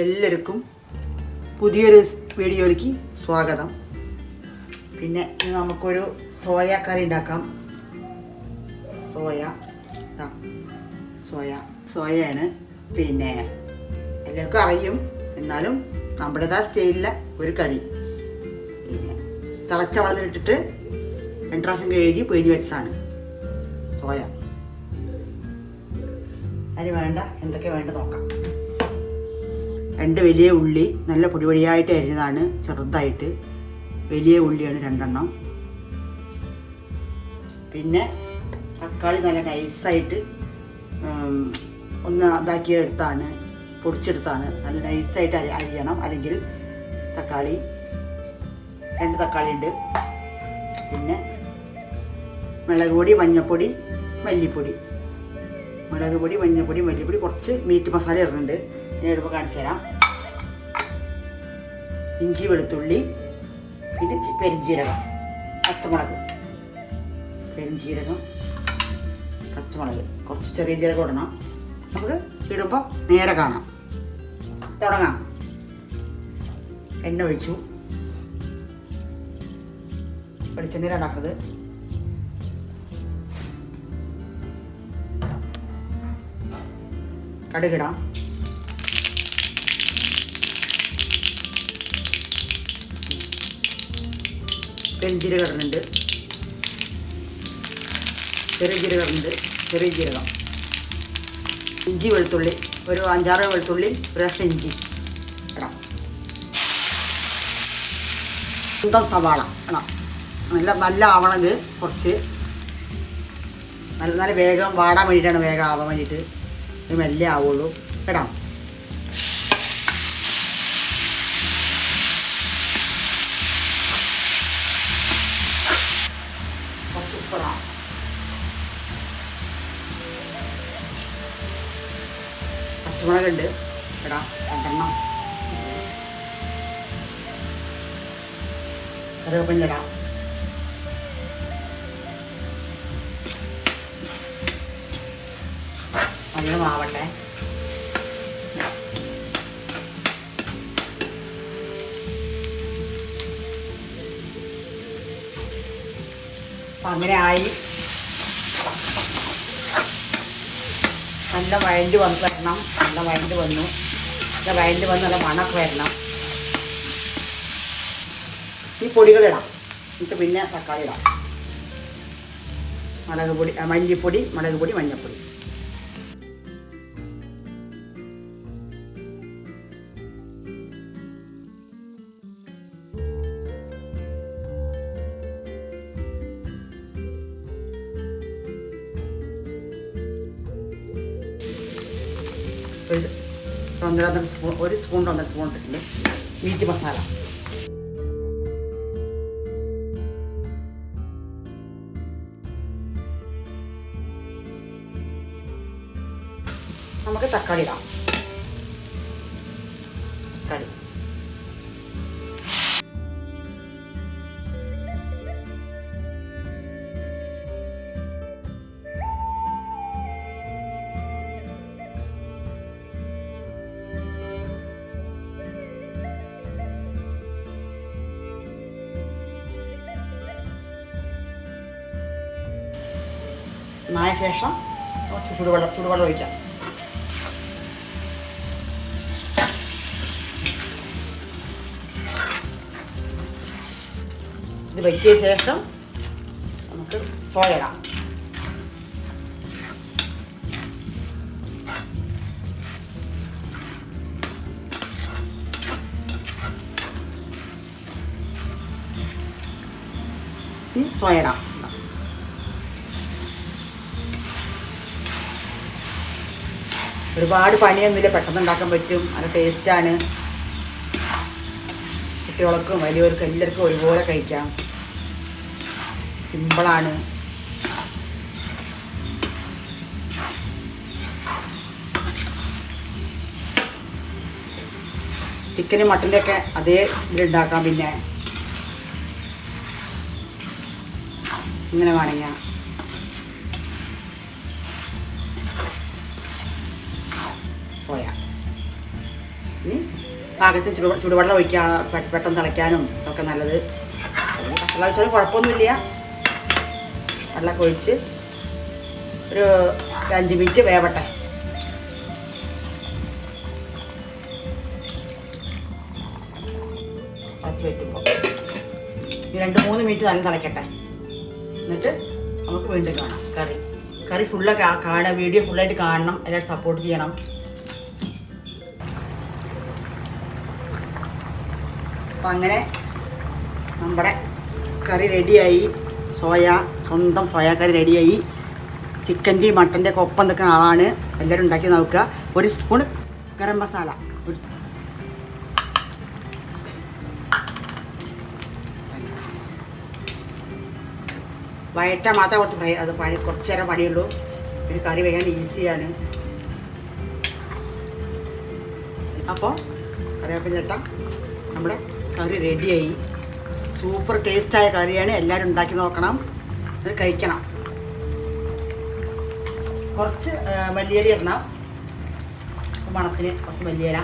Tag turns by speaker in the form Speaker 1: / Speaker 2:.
Speaker 1: എല്ലാവർക്കും പുതിയൊരു വീഡിയോയിലേക്ക് സ്വാഗതം. പിന്നെ ഇന്ന് നമുക്കൊരു സോയ കറി ഉണ്ടാക്കാം. സോയ സോയ സോയയാണ്. പിന്നെ എല്ലാവർക്കും അറിയും. എന്നാലും നമ്മുടേതാ സ്റ്റൈലിലെ ഒരു കറി. പിന്നെ തിളച്ച വളർന്നിട്ടിട്ട് രണ്ട് പ്രാവശ്യം കഴുകി പിഴിഞ്ഞ് വെച്ചതാണ്. സോയ. അതിന് വേണ്ട? എന്തൊക്കെ വേണ്ട നോക്കാം. രണ്ട് വലിയ ഉള്ളി നല്ല പൊടിപൊടിയായിട്ട് അരിഞ്ഞതാണ് ചെറുതായിട്ട്. വലിയ ഉള്ളിയാണ് രണ്ടെണ്ണം. പിന്നെ തക്കാളി നല്ല നൈസായിട്ട് ഒന്ന് ഇതാക്കി എടുത്താണ് പൊടിച്ചെടുത്താണ്. നല്ല നൈസായിട്ട് അരി അരിയണം. അല്ലെങ്കിൽ തക്കാളി രണ്ട് തക്കാളി ഉണ്ട്. പിന്നെ മുളക് പൊടി മഞ്ഞൾപ്പൊടി മല്ലിപ്പൊടി. മുളക് പൊടി മഞ്ഞൾപ്പൊടി മല്ലിപ്പൊടി കുറച്ച് മീറ്റ് മസാല ഇടുന്നുണ്ട്. എടുപ്പോൾ കാണിച്ചു തരാം. ഇഞ്ചി വെളുത്തുള്ളി പിന്നെ പെരുംജീരകം പച്ചമുളക്. പെരുംജീരകം പച്ചമുളക്. കുറച്ച് ചെറിയ ജീരകം ഇടണം. നമുക്ക് ഇടുമ്പോൾ നേരെ കാണാം. തുടങ്ങാം. എണ്ണ ഒഴിച്ചു. വെളിച്ചെണ്ണയിൽ ഉണ്ടാക്കുന്നത്. കടുകിടാം. പെരുംജീരകം ഇടുന്നുണ്ട് ചെറിയ ജീരകം ഇടുന്നുണ്ട് ചെറിയ ജീരകം. ഇഞ്ചി വെളുത്തുള്ളി. ഒരു അഞ്ചാറ് വെളുത്തുള്ളി ഒരു കഷ്ണം ഇഞ്ചി ഇടാം സ്വന്തം സവാള ഇടാം നല്ല നല്ല ആവണത് കുറച്ച്. നല്ല നല്ല വേഗം വാടാൻ വേണ്ടിയിട്ടാണ് വേഗം ആവാൻ വേണ്ടിയിട്ട് മെല്ലെ ആവുള്ളൂ. ഇടാം പച്ചമുളകുണ്ട്. എടാ രണ്ടെണ്ണം. കറിവേപ്പിന്റെടാ നല്ല അപ്പം അങ്ങനെ ആയി നല്ല വഴണ്ട് വന്ന് വരണം. നല്ല വഴണ്ട് വന്നു. നല്ല വഴണ്ട് വന്ന് നല്ല മണമൊക്കെ വരണം. ഈ പൊടികളിടാം. എന്നിട്ട് പിന്നെ തക്കാളി ഇടാം. മുളക് പൊടി മല്ലിപ്പൊടി മുളക് പൊടി മഞ്ഞൾപ്പൊടി ഒരു സ്പൂൺ ഒരു സ്പൂൺ ഒന്നര സ്പൂൺ ഇട്ടിട്ടുണ്ട്. മീറ്റ് മസാല. നമുക്ക് തക്കാളി ഇടാം. തക്കാളി. നായ ശേഷം കുറച്ച് ചുടുവെള്ളം ചുടുവെള്ളം ഒഴിക്കാം. ഇത് വയ്ക്കിയ ശേഷം നമുക്ക് സോയ ഇടാം. സോയ ഇടാം. ഒരുപാട് പണിയൊന്നുമില്ല. പെട്ടെന്ന് ഉണ്ടാക്കാൻ പറ്റും. നല്ല ടേസ്റ്റാണ് കുട്ടികൾക്കും വലിയവർക്കും എല്ലാവർക്കും ഒരുപോലെ കഴിക്കാം. സിമ്പിളാണ് ചിക്കനും മട്ടന്റെ ഒക്കെ അതേ ഇതിലുണ്ടാക്കാം പിന്നെ. ഇങ്ങനെ വേണമെങ്കിൽ. സോയ. പാകത്തിന് ചുടു ചുടുവെള്ളം ഒഴിക്കാൻ പെട്ടെന്ന് തിളയ്ക്കാനും ഒക്കെ നല്ലത്. കസല ഒഴിച്ചാലും കുഴപ്പമൊന്നുമില്ല. വെള്ളമൊക്കെ ഒഴിച്ച് ഒരു അഞ്ച് മിനിറ്റ് വേവട്ടെ. അടച്ച് വയ്ക്കുമ്പോൾ രണ്ട് മൂന്ന് മിനിറ്റ് നല്ല തിളയ്ക്കട്ടെ എന്നിട്ട് നമുക്ക് വീണ്ടും കാണാം. കറി. കറി ഫുള്ള് കാണാം. വീഡിയോ ഫുള്ളായിട്ട് കാണണം. എല്ലാവരും സപ്പോർട്ട് ചെയ്യണം. അപ്പം അങ്ങനെ നമ്മുടെ കറി റെഡിയായി. സോയ സ്വന്തം സോയാ കറി റെഡിയായി. ചിക്കന്റെയും മട്ടന്റെ ഒക്കെ ഒപ്പം നിൽക്കുന്ന ആളാണ്. എല്ലാവരും ഉണ്ടാക്കി നോക്കുക. ഒരു സ്പൂൺ ഗരം മസാല. ഒരു സ്പൂൺ വയറ്റാൻ മാത്രമേ കുറച്ച് ഫ്രൈ അത് പണി കുറച്ച് നേരം പണിയുള്ളൂ. പിന്നെ കറി വെക്കാൻ ഈസിയാണ്. അപ്പോൾ കറിവേപ്പില ചേട്ട നമ്മുടെ കറി റെഡിയായി. സൂപ്പർ ടേസ്റ്റായ കറിയാണ് എല്ലാവരും ഉണ്ടാക്കി നോക്കണം. അത് കഴിക്കണം. കുറച്ച് മല്ലിയില ഇടണം. മണത്തിന് കുറച്ച് മല്ലിയില.